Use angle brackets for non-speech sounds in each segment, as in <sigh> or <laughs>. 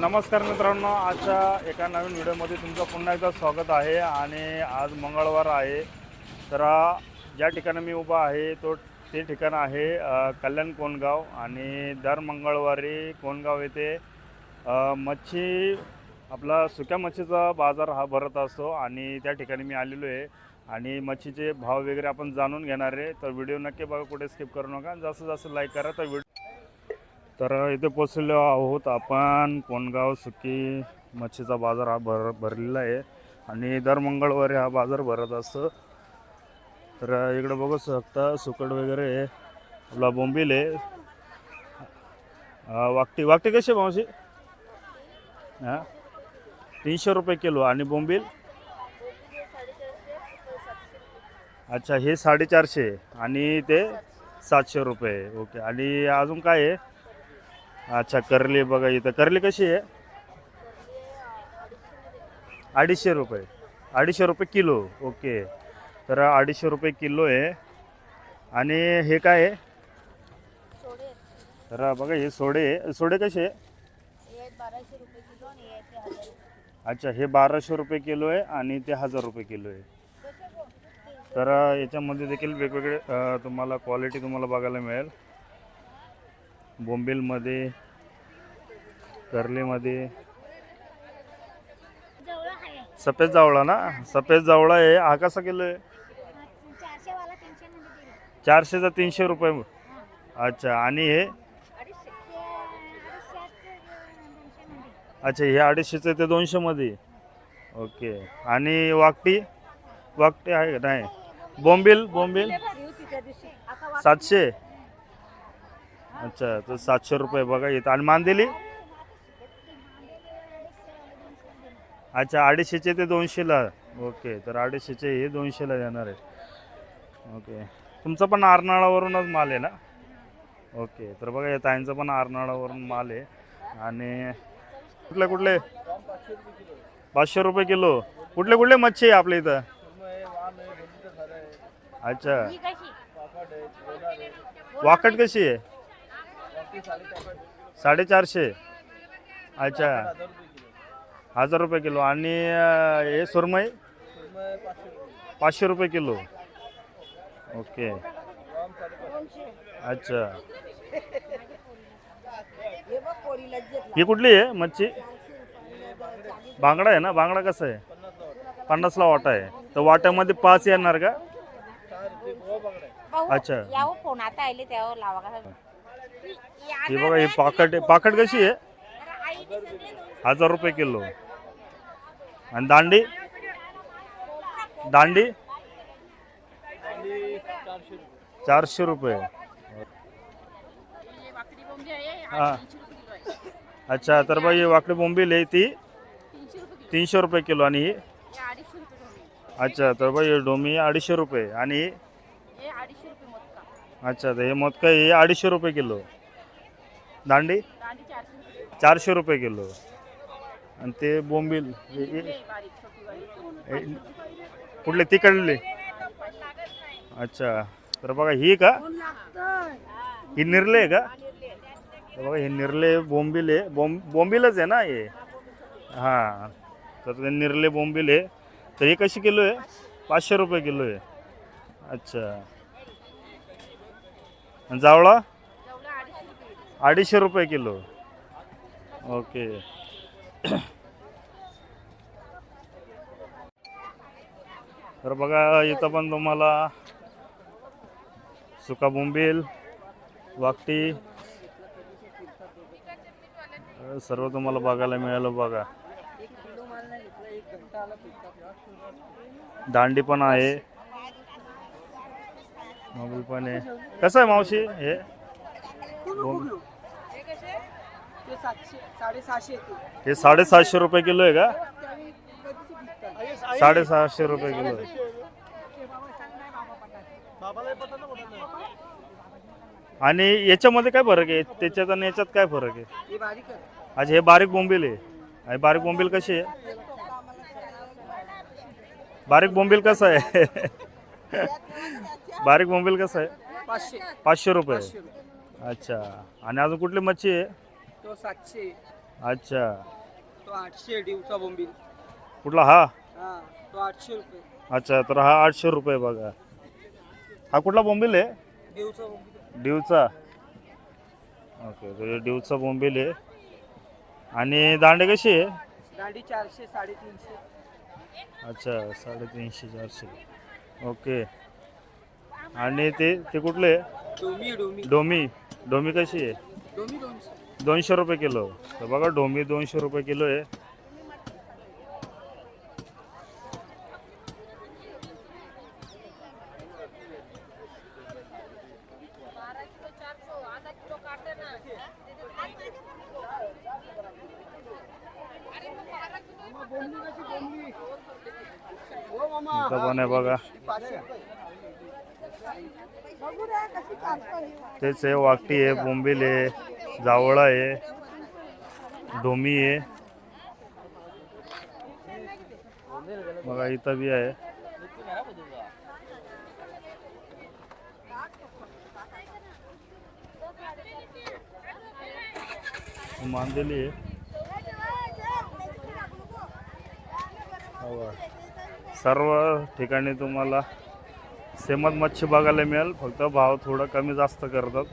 नमस्कार मित्रांनो आजच्या एका नवीन व्हिडिओमध्ये तुमचं पुन्हा एकदा स्वागत आहे आणि आज मंगळवार आहे. तर ज्या ठिकाणी मी उभा आहे तो ते ठिकाण आहे कल्याण कोणगाव आणि दर मंगळवारी कोणगाव येथे मच्छी आपला सुक्या मच्छीचा बाजार हा भरत असतो आणि त्या ठिकाणी मी आलेलो आहे. आणि मच्छीचे भाव वगैरे आपण जाणून घेणार आहे. तर व्हिडिओ नक्की बघा कुठे स्किप करू नका. जास्तीत जास्त लाईक करा. तर व्हिडिओ तर इथे पोचलेलो आहोत आपण कोणगाव सुकी मच्छीचा बाजार हा भर भरलेला आहे. आणि दर मंगळवारी हा बाजार भरत असतो. तर इकडं बघू शकता सुकट वगैरे आहे. आपला बोंबील आहे. वाकटी वाकटी कशी आहे मावशी? हां? तीनशे रुपये किलो. आणि बोंबील? अच्छा हे साडेचारशे आणि ते सातशे रुपये ओके. आणि अजून काय आहे? अच्छा करली बघा इथं. करली कशी आहे? अडीचशे रुपये. अडीचशे रुपये किलो. ओके. तर अडीचशे रुपये किलो आहे. आणि हे काय आहे? तर बघा हे सोडे सोडे कसे आहे? हे हे. अच्छा हे बाराशे रुपये किलो आहे आणि ते हजार रुपये किलो आहे. तर याच्यामध्ये देखील वेगवेगळे तुम्हाला क्वालिटी तुम्हाला बघायला मिळेल. बोंबिलमध्ये कर्लीमध्ये सफेद जावळा ना? सफेद जावळा आहे. हा कसा किलो आहे? चारशेचा तीनशे रुपये. अच्छा आणि हे? अच्छा हे अडीचशेचं ते दोनशेमध्ये ओके. आणि वाकटी वाकटी आहे का? नाही. बोंबील? बोंबील? सातशे. अच्छा तर सातशे रुपये बघा येतं आणि मांदेली? अच्छा अडीचशेचे ते दोनशेला. ओके तर अडीचशेचे हे दोनशेला देणार आहे ओके. तुमचं पण आरनाळावरूनच माल आहे ना? ओके तर बघा या ताईंचं पण आरनाळावरून माल आहे. आणि कुठले कुठले? पाचशे रुपये किलो. कुठले कुठले मच्छी आहे आपल्या इथं? अच्छा. वाकट कशी आहे? साडेचारशे. अच्छा. हजार रुपये किलो. आणि अं, हे सुरमई? पाचशे रुपये किलो. ओके. अच्छा. ही कुठली आहे मच्छी? बांगडा आहे ना? बांगडा कसा आहे? पन्नासला वाटा आहे. तर वाट्यामध्ये पाच येणार का? अच्छा. यावं फोन आता आले त्यावर लावा का ही बघा ही पाकट आहे. पाकट कशी आहे? हजार रुपये किलो. आणि दांडी? दांडी? चारशे रुपये. हा. अच्छा तर बाई वाकडी बोंबील आहे ती. तीनशे रुपये किलो आणि ही? अच्छा तर बाई डोमी अडीचशे रुपये आणि अच्छा तर हे मोदका हे अडीचशे रुपये किलो. दांडी? चारशे रुपये किलो. आणि ते बोंबील हे- कुठले? तिकडले? अच्छा. तर बघा ही का? ही निर्ले आहे का बघा हे निर्ले बोंबील आहे. बोंब बोंबीलच आहे ना हे? हां. तर ते निर्ले बोंबील आहे. तर हे कशी किलो आहे? पाचशे रुपये किलो आहे. अच्छा. आणि जावळा? अडीचशे रुपये अडीचशे रुपये किलो. ओके. तर बघा इथं पण तुम्हाला सुका बोंबील वाकटी सर्व तुम्हाला बघायला मिळालं बघा. दांडी पण आहे. मोबाईल पण आहे. कसं आहे मावशी हे? सातशे साडेसहाशे हे साडेसातशे रुपये किलो आहे का? साडेसहाशे रुपये किलो आहे. आणि याच्यामध्ये काय फरक आहे? त्याच्यात आणि याच्यात काय फरक आहे? हे अच्छा हे बारीक बोंबील आहे. आणि बारीक बोंबील कशी आहे? बारीक बोंबील कसं आहे? बारीक बोंबील कसं आहे? पाचशे रुपये. अच्छा. आणि अजून कुठली मच्छी आहे? तो सातशे. अच्छा. तो आठशे दिवसा बोंबील. कुठला हा? हा तो आठशे रुपये. अच्छा तर हा आठशे रुपये बघा. हा कुठला बोंबील आहे? दिवसा बोंबील. डिवचा? ओके तर डिवचा बोंबील आहे. आणि दांडे कशी आहे? दांडी चारशे साडेतीनशे. अच्छा साडेतीनशे चारशे. ओके. आणि ते ते कुठले? आहे? डोमी डोमी. डोमी. डोमी कशी आहे? डोमी दोनशे दोनशे रुपये किलो. तर बघा डोमी दोनशे रुपये किलो आहे. पण आहे बघा. तेच आहे वाकटी आहे बोंबील आहे. जावळा आहे डोमी आहे. बघा इथं बी आहे. मांदेली आहे. सर्व ठिकाणी तुम्हाला सेमच मच्छी बघायला मिळेल फक्त भाव थोडं कमी जास्त करतात.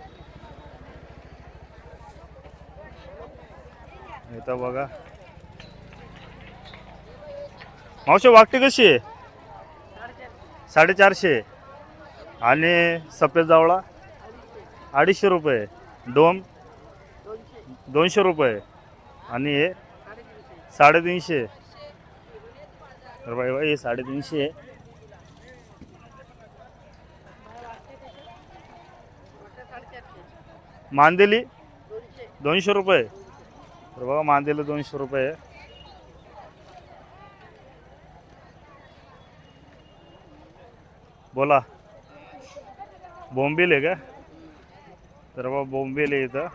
इथं बघा. मावशी वाकटी कशी? आहे साडेचारशे. आणि सफेद जावळा अडीचशे रुपये. डोम दोनशे रुपये. आणि हे साडेतीनशे. तर बाई बाई हे साडेतीनशे. आहे मांदेली दोनशे रुपये. तर बघा मांदेली दोनशे रुपये आहे. बोला. बोंबील आहे का? तर बघा बोंबील आहे इथं.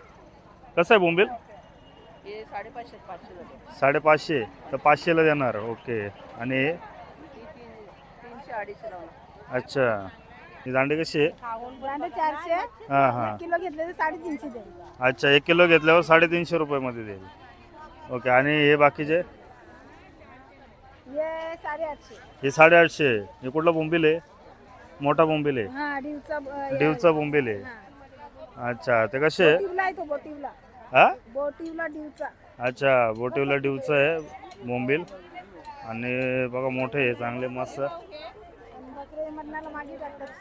कसं आहे बोंबील? साडेपाचशे तर पाचशेला देणार. ओके. आणि अच्छा. ही दांडी कशी आहे ब्रँड चारशे हां हां. किलो घेतले तर साडेतीनशे दे अच्छा एक किलो घेतल्यावर साडेतीनशे रुपयामध्ये देईल. ओके आणि हे बाकीचे? हे साडेआठशे. हे साडेआठशे हे कुठला बोंबील आहे? मोठा बोंबील आहे. हा डिवचा डिवचा बोंबील आहे. अच्छा ते कसे आहे बोटिवला आहे तो बोटिवला. हा? बोटिवला डिवचा. अच्छा बोटिवला डिवचं आहे बोंबील. आणि बघा मोठे आहे चांगले मस्त आणि बकरे मटणाला मागे टाकतात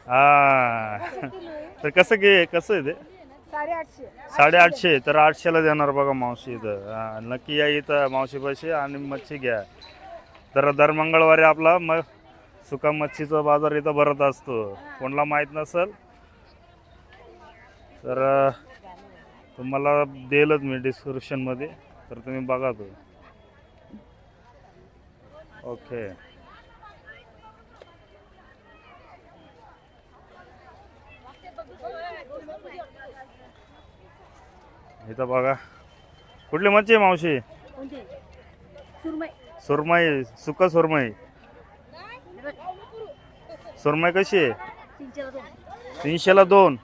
हा. तर कसं घे कसं आहे ते? साडेआठशे तर आठशेला देणार बघा मावशी इथं. हा, नक्की या इथं मावशी पैसे आणि मच्छी घ्या. तर दर मंगळवारी आपला मग सुका मच्छीचा बाजार इथं भरत असतो. कोणाला माहीत नसेल? तर अं, तुम्हाला देईलच मी डिस्क्रिप्शनमध्ये तर तुम्ही बघा तो. ओके इथं बघा. कुठली मच्छी आहे मावशी? सुरमई. सुका सुरमई. सुरमई कशी आहे? तीनशेला दोन.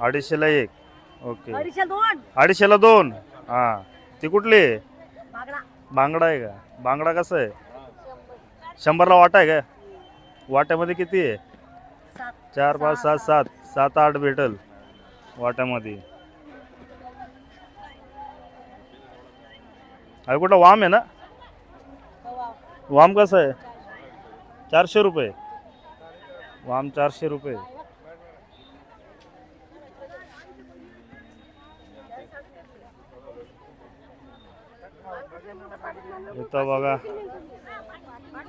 अडीचशेला एक. ओके. अडीचशेला दोन. हां. ती कुठली आहे? बागडा. आहे का? बांगडा कसं आहे? शंभरला वाटा आहे का? वाट्यामध्ये किती आहे? चार पाच सात. सात. सात आठ भेटल वाट्यामध्ये. अरे कुठला वाम आहे ना? वाम कसं आहे? चारशे रुपये. वाम चारशे रुपये. इथं बघा.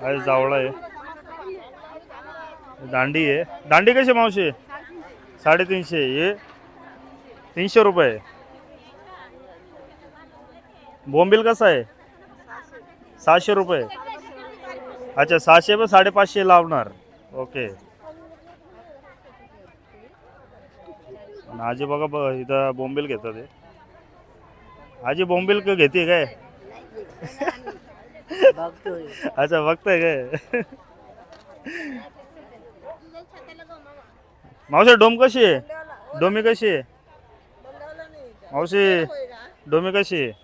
आहे जावळा आहे. दांडी आहे. दांडी कशी मावशी? साडेतीनशे हे तीनशे रुपये बोंबील कसं आहे? सहाशे रुपये. अच्छा सहाशे पण साडेपाचशे लावणार. ओके. आजी बघा ब इथं बोंबील घेतात हे. आजी बोंबील क- घेते काय? अच्छा बघताय काय? मावशी डोम कशी आहे? डोमी कशी आहे? मावशी डोमी कशी आहे?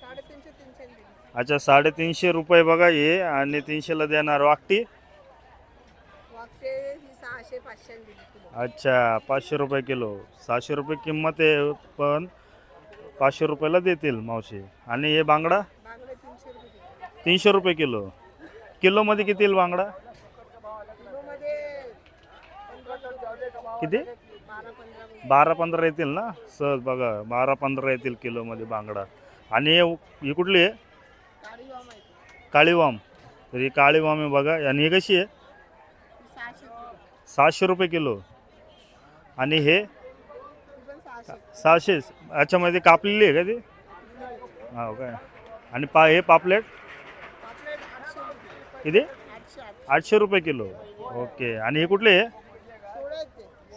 अच्छा साडेतीनशे रुपये बघा हे आणि तीनशेला देणार वाकटी? अच्छा पाचशे रुपये किलो. सहाशे रुपये किंमत आहे पण पाचशे रुपयाला देतील मावशी. आणि हे बांगडा? तीनशे रुपये किलो. किलोमध्ये किती येईल बांगडा? किती? बारा पंधरा येतील ना? सहज बघा बारा पंधरा येतील किलोमध्ये बांगडा. आणि हे कुठली आहे? काळीवाम. काळी वाम तर ही काळी वाम आहे बघा. आणि ही कशी आहे? सहाशे रुपये किलो. आणि हे सहाशे. अच्छा कापलेली आहे का ती? हो काय. आणि पा हे पापलेट? किती? आठशे रुपये किलो. ओके. आणि हे कुठले आहे?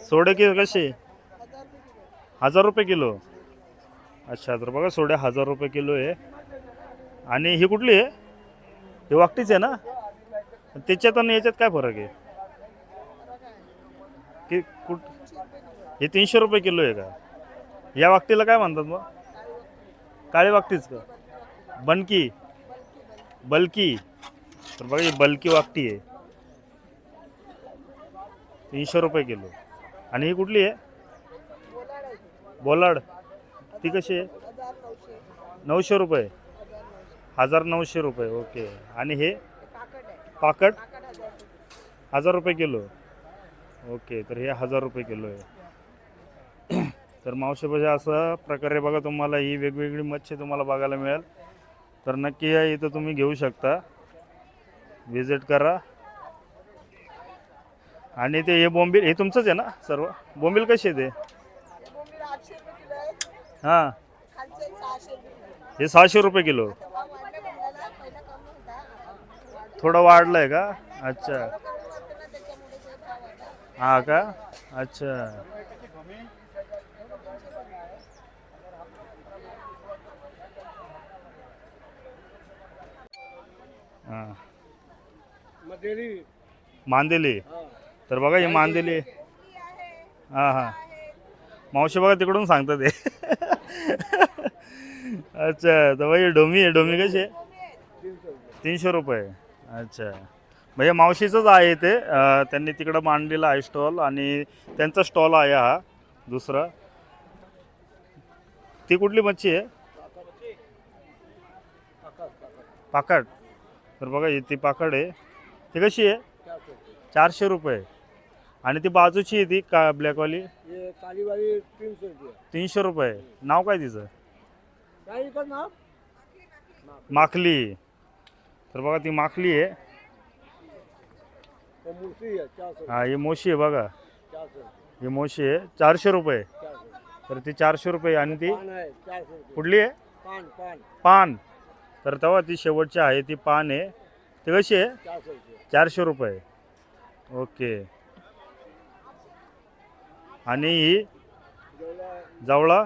सोडे कि कसे? हजार रुपये किलो हजार रुपये किलो. अच्छा तर बघा सोडे हजार रुपये किलो आहे. आणि ही कुठली आहे? हे वाकटीच आहे ना? त्याच्यात आणि याच्यात काय फरक आहे? की कुठ हे तीनशे रुपये किलो आहे का? या वाकटीला काय म्हणतात मग? काळी वाकटीच का? बनकी. बलकी. तर बघा ही बलकी वाकटी आहे. तीनशे रुपये किलो. आणि ही कुठली आहे? बोलाड. ती. कशी आहे? नऊशे रुपये. हजार नऊशे रुपये ओके. आणि हे? पाकट हजार रुपये. किलो. ओके तर हे हजार रुपये किलो आहे. <coughs> तर मावशी म्हणजे असं प्रकारे बघा तुम्हाला ही वेगवेगळी मच्छी तुम्हाला बघायला मिळेल. तर नक्की या इथं तुम्ही घेऊ शकता. विजिट करा. आणि ते हे बोंबील हे तुमचंच आहे ना सर्व? बोंबील कसे आहे ते? हे हे सहाशे रुपये किलो तेव्हा वाढले बोंबलाला पहिला कमी होता आता वाढले. थोडं वाढलं आहे का? अच्छा. हा का? अच्छा. हा. मांदेली. तर बघा ही मांदेली. हा हा. मावशी बघा तिकडून सांगतात ते <laughs> अच्छा. तर बाई डोमी आहे. डोमी कशी आहे? तीनशे रुपये. अच्छा. म्हणजे मावशीचंच आहे ते अं, त्यांनी तिकडं मांडलेला आहे स्टॉल आणि त्यांचा स्टॉल आहे हा दुसरा. ती कुठली मच्छी आहे? पाकड. तर बघा ही ती पाकड आहे. ती कशी आहे? चारशे रुपये. आणि ती बाजूची आहे ती का ब्लॅकवाली? ये काली वाली तीन सौ रुपये. तीनशे रुपये. नाव काय तिचं? काय माखली. तर बघा ती माखली आहे. है हा मोशी आहे बघा. ही मोशी आहे चारशे रुपये. तर ती चारशे रुपये आणि ती कुठली आहे? पान तर तेव्हा ती शेवटची आहे ती पान आहे. ती कशी आहे? चारशे रुपये. ओके. आणि ही जवळा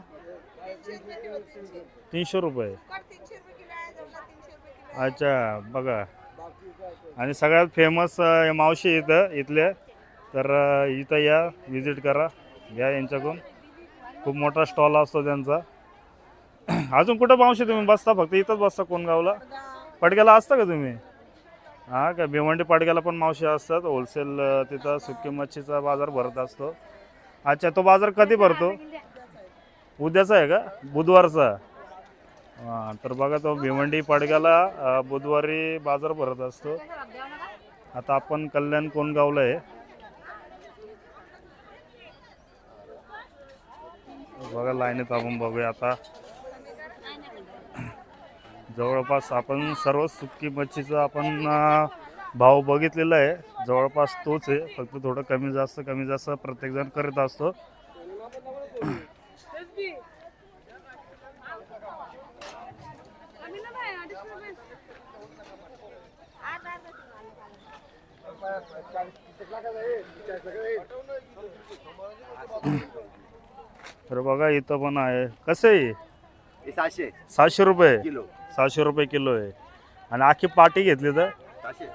तीनशे रुपये तीनशे रुपये किलो आहे जवसा तीनशे रुपये किलो अच्छा बघा. आणि सगळ्यात फेमस मावशी इथं इथले. तर इथं या विजिट करा. या यांच्याकडून. खूप मोठा स्टॉल असतो त्यांचा. <clears throat> अजून कुठं मावशी तुम्ही? बसता फक्त इथंच बसता कोणगावला पडग्याला असता का तुम्ही? हां का? भिवंडी पडग्याला पण मावशी असतात. होलसेल तिथं सुकी मच्छीचा बाजार भरत असतो. अच्छा तो बाजार कधी भरतो? उद्याचा आहे का? बुधवारचा. हां तर बघा तो भिवंडी पडग्याला बुधवारी बाजार भरत असतो. आता आपण कल्याण कोणगावला आहे. बघा लाईनीत आपण बघूया आता. जवळपास आपण सर्व सुकी मच्छीचा आपण भाव बघितलेला आहे. जवळपास तोच आहे फक्त थोडं कमी जास्त कमी जास्त प्रत्येकजण करत असतो. तर बघा इथं पण आहे. कसं आहे? सहाशे. सातशे रुपये. किलो. सहाशे रुपये किलो आहे. आणि आखी पाटी घेतली तर? सहाशे.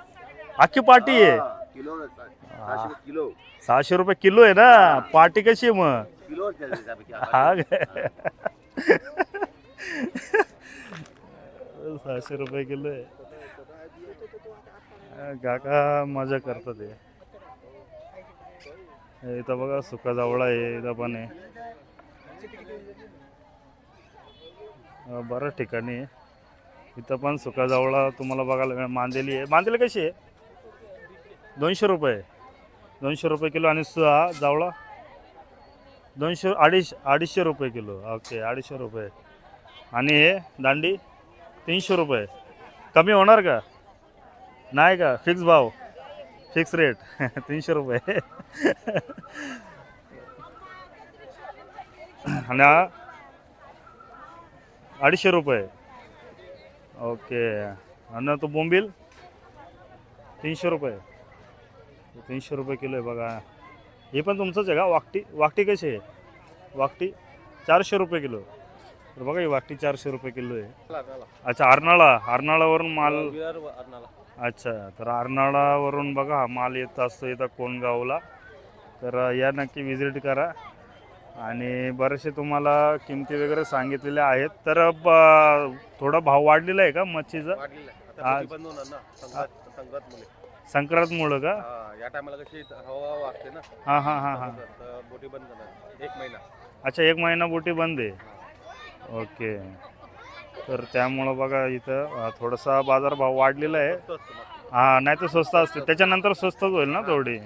आखी पाटी आहे. किलो सहाशे रुपये किलो. सहाशे आहे ना? पाटी कशी आहे मग? हा? सहाशे रुपये किलो आहे. काका मजा करतात ते इथं बघा सुका जावळा आहे इथं पण आहे. बऱ्याच ठिकाणी आहे. इथं पण सुका जावळा तुम्हाला बघायला मांदेली आहे. मांदेली कशी आहे? दोनशे रुपये. दोनशे रुपये किलो आणि सुहा जावळा. दोनशे अडीच अडीचशे रुपये किलो. ओके अडीचशे रुपये. आणि हे दांडी तीनशे रुपये. कमी होणार का? नाही का? फिक्स भाव. फिक्स रेट <laughs> तीनशे रुपये. <laughs> आणि हा? अडीचशे रुपये. ओके. आणि तो बोंबील? तीनशे रुपये. तीनशे रुपये किलो आहे बघा. हे पण तुमचंच आहे का? वाकटी वाकटी कशी आहे? वाकटी चारशे रुपये किलो. तर बघा ही वाकटी चारशे रुपये किलो आहे. अच्छा अर्नाळा अर्नाळावरून माल अच्छा तर अर्नाळावरून बघा हा माल येत असतो इथं कोणगावला तर या नक्की व्हिजिट करा. आणि बरेचसे तुम्हाला किमती वगैरे सांगितलेल्या आहेत. तर थोडा भाव वाढलेला आहे का मच्छीचा? संक्रांत संक्रांतमुळे. संक्रांतमुळं का? हा, या टायमाला कशी हवा वागते ना. हां हां हां हां. बोटी बंद एक महिना. अच्छा एक महिना बोटी बंद आहे. ओके. तर त्यामुळं बघा इथं अं, थोडासा बाजारभाव वाढलेला आहे. हा नाही तर स्वस्त असते. त्याच्यानंतर स्वस्तच होईल ना थोडी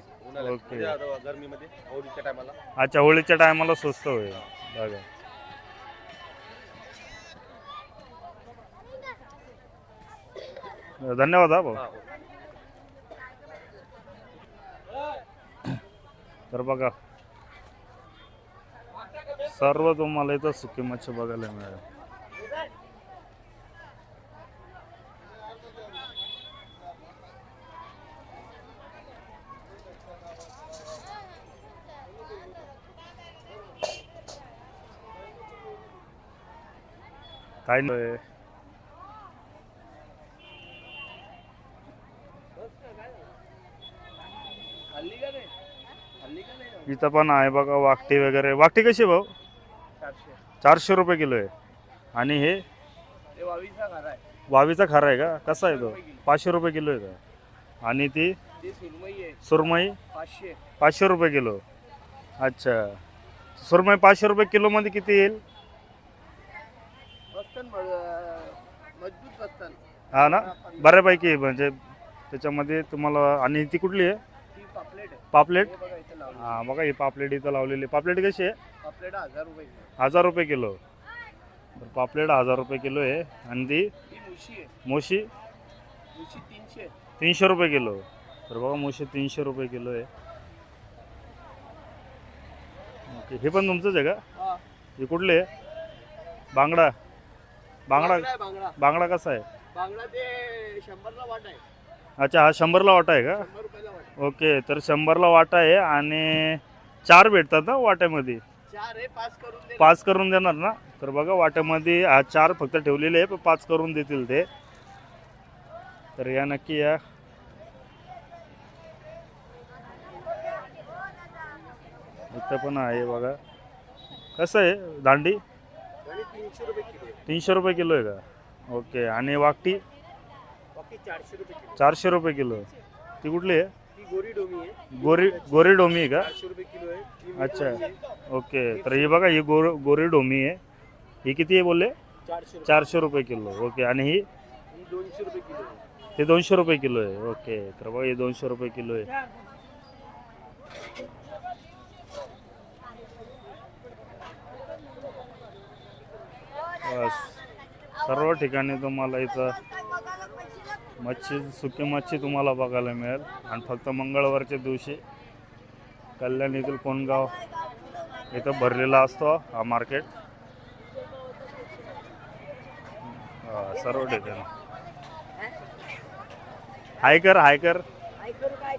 ओके. गरमीमध्ये होळीच्या टायमाला अच्छा होळीच्या टायमाला स्वस्त होईल. बघा. धन्यवाद हा भाऊ. तर बघा. सर्व तुम्हाला इथं सुकी मच्छी बघायला मिळेल. काय नाही. इथं पण आहे बघा वाकटी वगैरे. वाकटी कशी आहे भाऊ? चारशे रुपये किलो आहे. आणि हे? वावीचा खारा आहे का? कसा आहे तो? पाचशे रुपये किलो आहे का आणि ती? सुरमई? पाचशे रुपये किलो. अच्छा. सुरमई पाचशे रुपये किलोमध्ये किती येईल? मजबूत बसतात. हा ना? बऱ्यापैकी म्हणजे त्याच्यामध्ये तुम्हाला आणि ती कुठली आहे? पापलेट पापलेट? हे बघा हा पापलेट इथं लावलेली पापलेट कशी आहे? पापलेट हजार रुपये हजार रुपये किलो. तर पापलेट हजार रुपये किलो आहे. आणि ती? मुशी तीनशे तीनशे रुपये किलो. तर बघा मोशी तीनशे रुपये किलो आहे. ओके हे पण तुमचंच आहे का? हा. कुठले आहे? बांगडा बांगडा आहे बांगडा. बांगडा कसा आहे? बांगडा ते शंभरला वाट आहे. अच्छा हा शंभरला वाटा आहे का? शंभर रुपयाला वाट ओके तर शंभरला वाटा आहे आणि चार भेटतात ना वाट्यामध्ये? चार आहे पाच करून दे पाच करून देणार ना? तर बघा वाट्यामध्ये हा चार फक्त ठेवलेले आहे पण पाच करून देतील ते. तर या नक्की या. इथं पण आहे बघा. कसं आहे दांडी? आणि तीनशे रुपये किलो. तीनशे रुपये किलो आहे का? ओके आणि वाकटी? चारशे रुपये किलो. चारशे रुपये किलो. ती कुठली आहे? गोरी डोमी आहे. गोरी गोरी डोमी आहे का? चारशे रुपये किलो आहे. ती अच्छा. ओके तर ही बघा ही गोर गोरी डोमी आहे. ही किती आहे बोलले? चारशे रुपये. किलो. ओके आणि ही? दोनशे रुपये किलो. हे दोनशे रुपये किलो आहे. ओके तर बघा हे दोनशे रुपये किलो आहे. सर्व ठिकाणी तुम्हाला इथं मच्छी सुकी मच्छी तुम्हाला बघायला मिळेल. आणि फक्त मंगळवारच्या दिवशी कल्याण येथील कोणगाव इथं भरलेला असतो हा मार्केट. सर्व ठिकाणी. हाय कर हाय कर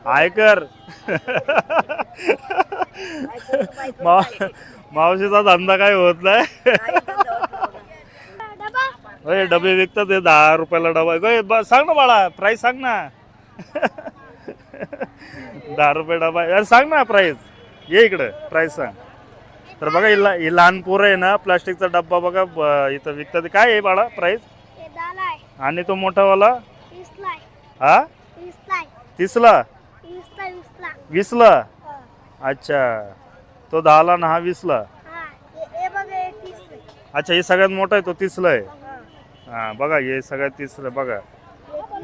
हाय कर मा मावशीचा धंदा काय होत नाही. होय डबे विकतात हे दहा रुपयाला डबा. ब- सांग ना बाळा प्राईस सांग ना. <laughs> दहा रुपये डबा. आहे. अरे सांग ना प्राईस ये इकडे प्राईस सांग. तर बघा ही ला- ही लहान पोरं आहे ना प्लास्टिकचा डब्बा बघा ब- इथं विकतात. काय आहे बाळा प्राईस हे आणि तो मोठावाला? हा? तीसला? वीसला वीसला वीसला? हा. अच्छा. तो दहाला ना हा वीसला? हा हे हे बघ हे. अच्छा हे सगळ्यात मोठा आहे तो तीसला आहे. हा. बघा हे सगळ्यात तीसला आहे, बघा.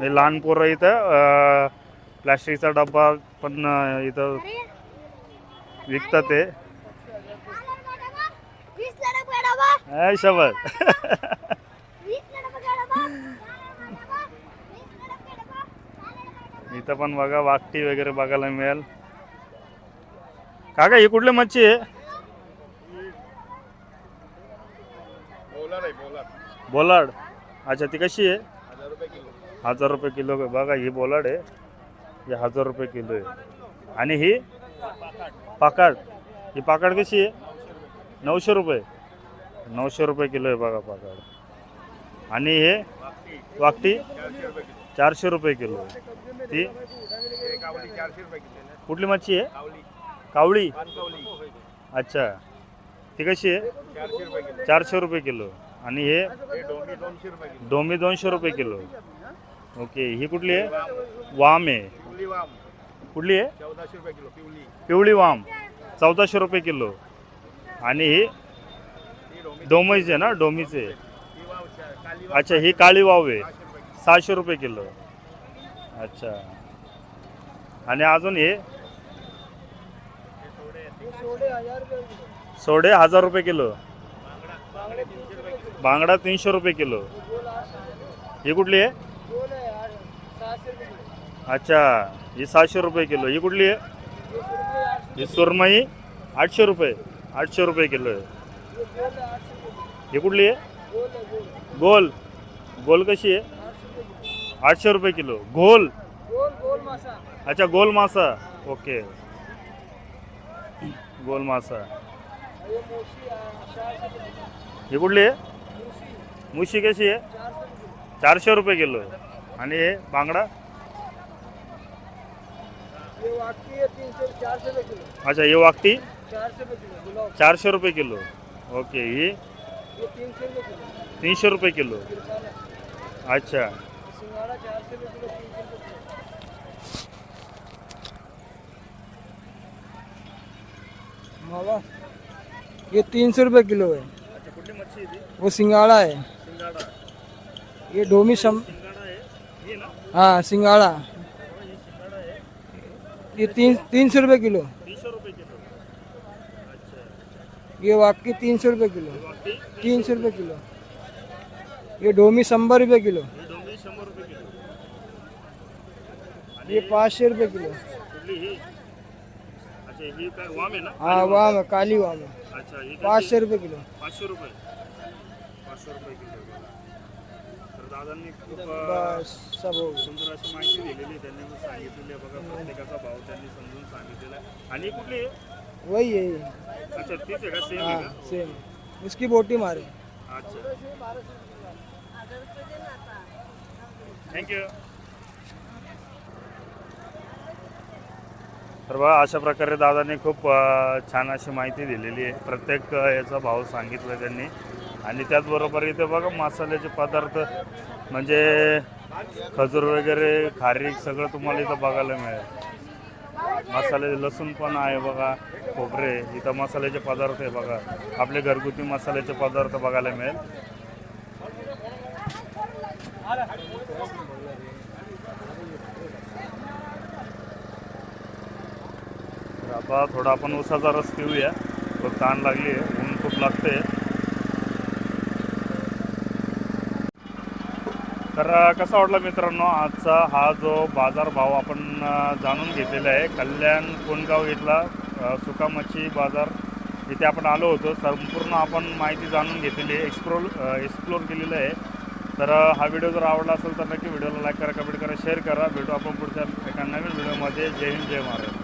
हे लहान पोरं इथं प्लास्टिकचा डब्बा पण इथं विकतात ते. डबा <laughs> इथं पण बघा वाकटी वगैरे बघायला मिळेल. काका ही कुठली मच्छी आहे? बोलाड. अच्छा ती कशी आहे? हजार रुपये किलो. बघा ही बोलाड आहे. ही हजार रुपये किलो आहे. आणि ही पाकाड. ही पाकाड कशी आहे? नऊशे रुपये. नऊशे रुपये किलो आहे बघा पाकाड. आणि हे वाकटी चारशे रुपये किलो आहे. ती कुठली मच्छी आहे? कावळी. अच्छा. ती कशी आहे? चारशे रुपये किलो आणि हे दोनशे रुपये किलो डोमी दोनशे रुपये किलो. ओके ही कुठली आहे? वाम आहे. कुठली आहे? चौदाशे रुपये किलो पिवळी वाम. चौदाशे रुपये किलो. आणि ही डोमीचे ना? डोमीचे अच्छा ही काळी वाव आहे. सहाशे रुपये किलो. अच्छा. आणि अजून हे? सोडे हजार रुपये किलो. बांगडा तीनशे रुपये किलो. ही कुठली आहे? अच्छा ही सहाशे रुपये किलो. ही कुठली आहे? ही सुरमई आठशे रुपये आठशे रुपये किलो आहे. ही कुठली आहे? गोल. गोल कशी आहे? आठशे रुपये किलो. गोल अच्छा गोल मासा. ओके. गोल मासा. ही कुठली आहे? मुशी कशी आहे? चारशे रुपये किलो आहे. आणि हे बांगडा? अच्छा हे वाकटी? चारशे रुपये किलो. ओके ही? तीनशे रुपये किलो. अच्छा. मावा ये तीन सौ रुपये किलो है वो सिंगाड़ा है. ये डोमी सम शिंगाडा आहे ही ना हाँ सिंगाड़ा। शिंगाडा आहे ये तीन तीन सौ रुपये किलो। तीनशे रुपये किलो अच्छा ये वाकई तीन सौ रुपये किलो। वाकटी तीन सौ रुपये किलो। ये डोमी शंभर रुपये किलो। ही डोंगरी शंभर रुपये किलो। ये पाचशे रुपये किलो कुठली ही अच्छा ही काय वाम आहे ना? हाँ वाम है काली वाम है। अच्छा ही कशी? पाचशे रुपये किलो। पाचशे रुपये। पाचशे रुपये किलो तर दादांनी खूप हो सुंदर अशी माहिती दिलेली आहे. त्यांनी सांगितलेली आहे. बघा प्रत्येकाचा भाव त्यांनी समजून सांगितलेला आहे. आणि ही कुठली? आहे वही है. ये। अच्छा तीच आहे का? सेम आहे हाँ सेम उसकी बोटी मारे. अच्छा. थँक्यू तर बघा अशा प्रकारे दादांनी खूप अ, छान अशी माहिती दिलेली आहे. प्रत्येक अ, याचा भाव सांगितला त्यांनी. आणि त्याचबरोबर इथे बघा मसाल्याचे पदार्थ म्हणजे खजूर वगैरे खारीक सगळं तुम्हाला इथं बघायला मिळेल. मसाले लसूण पण आहे बघा खोबरे इथं मसाल्याचे पदार्थ आहे बघा. आपले घरगुती मसाल्याचे पदार्थ बघायला मिळेल. आता थोडा आपण उसाचा रस पिऊया. खूप ताण लागली आहे ऊन खूप लागते तर कसा वाटला मित्रांनो आजचा हा जो बाजारभाव आपण जाणून घेतलेला आहे कल्याण कोणगाव इथला सुकामच्छी सुका मच्छी बाजार इथे आपण आलो होतो. संपूर्ण आपण माहिती जाणून घेतलेली आहे एक्सप्लोर एक्सप्लोर केलेलं आहे. तर हा व्हिडिओ जर आवडला असेल तर नक्की व्हिडिओला लाईक करा कमेंट करा शेअर करा. भेटू आपण पुढच्या एका नवीन व्हिडिओमध्ये. जय हिंद जय महाराज